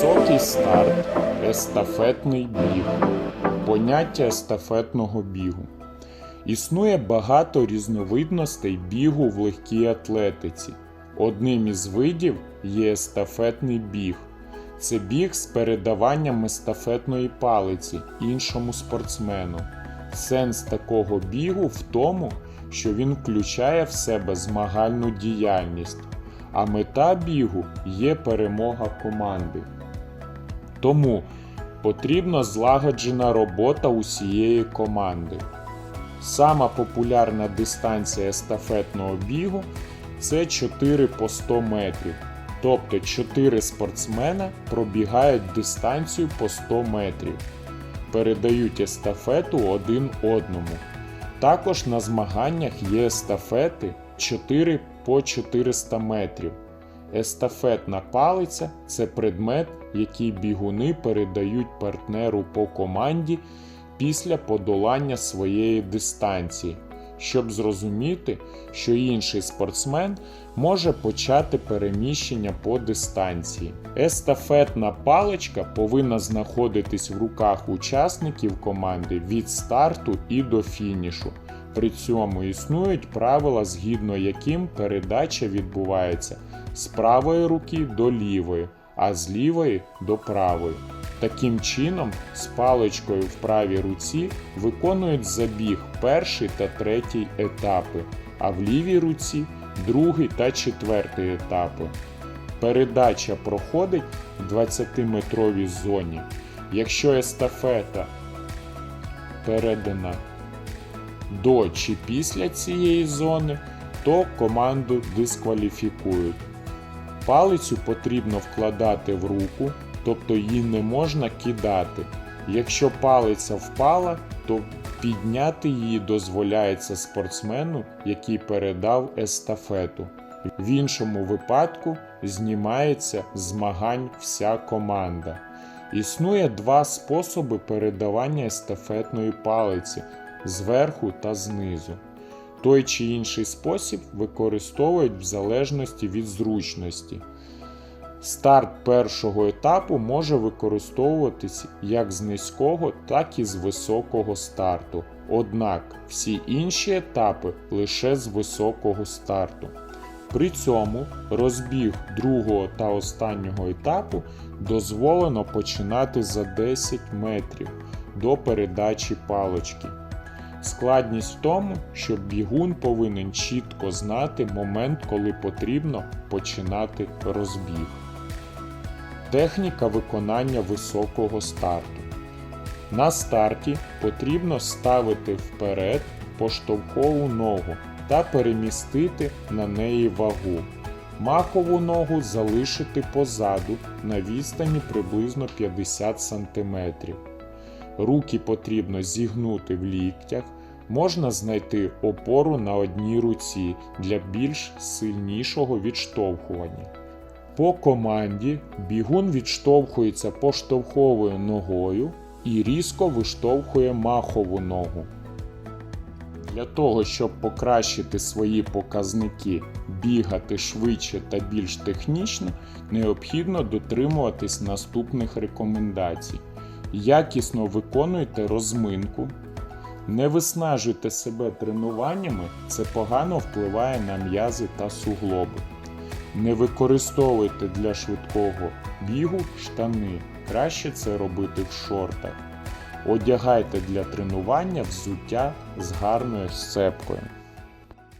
Високий старт, естафетний біг, поняття естафетного бігу. Існує багато різновидностей бігу в легкій атлетиці. Одним із видів є естафетний біг. Це біг з передаванням естафетної палиці іншому спортсмену. Сенс такого бігу в тому, що він включає в себе змагальну діяльність, а мета бігу є перемога команди. Тому потрібна злагоджена робота усієї команди. Сама популярна дистанція естафетного бігу це 4 по 100 метрів. Тобто 4 спортсмена пробігають дистанцію по 100 метрів, передають естафету один одному. Також на змаганнях є естафети 4 по 400 метрів. Естафетна палиця це предмет, який бігуни передають партнеру по команді після подолання своєї дистанції, щоб зрозуміти, що інший спортсмен може почати переміщення по дистанції. Естафетна паличка повинна знаходитись в руках учасників команди від старту і до фінішу. При цьому існують правила, згідно яким передача відбувається з правої руки до лівої, а з лівої до правої. Таким чином, з паличкою в правій руці виконують забіг перший та третій етапи, а в лівій руці другий та четвертий етапи. Передача проходить в 20-метровій зоні. Якщо естафета передана до чи після цієї зони, то команду дискваліфікують. Палицю потрібно вкладати в руку, тобто її не можна кидати. Якщо палиця впала, то підняти її дозволяється спортсмену, який передав естафету. В іншому випадку знімається змагань вся команда. Існує два способи передавання естафетної палиці зверху та знизу. Той чи інший спосіб використовують в залежності від зручності. Старт першого етапу може використовуватись як з низького, так і з високого старту. Однак всі інші етапи лише з високого старту. При цьому розбіг другого та останнього етапу дозволено починати за 10 метрів до передачі палички. Складність в тому, що бігун повинен чітко знати момент, коли потрібно починати розбіг. Техніка виконання високого старту. На старті потрібно ставити вперед поштовхову ногу та перемістити на неї вагу. Махову ногу залишити позаду на відстані приблизно 50 см. Руки потрібно зігнути в ліктях, можна знайти опору на одній руці для більш сильнішого відштовхування. По команді бігун відштовхується поштовховою ногою і різко виштовхує махову ногу. Для того, щоб покращити свої показники, бігати швидше та більш технічно, необхідно дотримуватись наступних рекомендацій. Якісно виконуйте розминку. Не виснажуйте себе тренуваннями, це погано впливає на м'язи та суглоби. Не використовуйте для швидкого бігу штани. Краще це робити в шортах. Одягайте для тренування взуття з гарною сцепкою.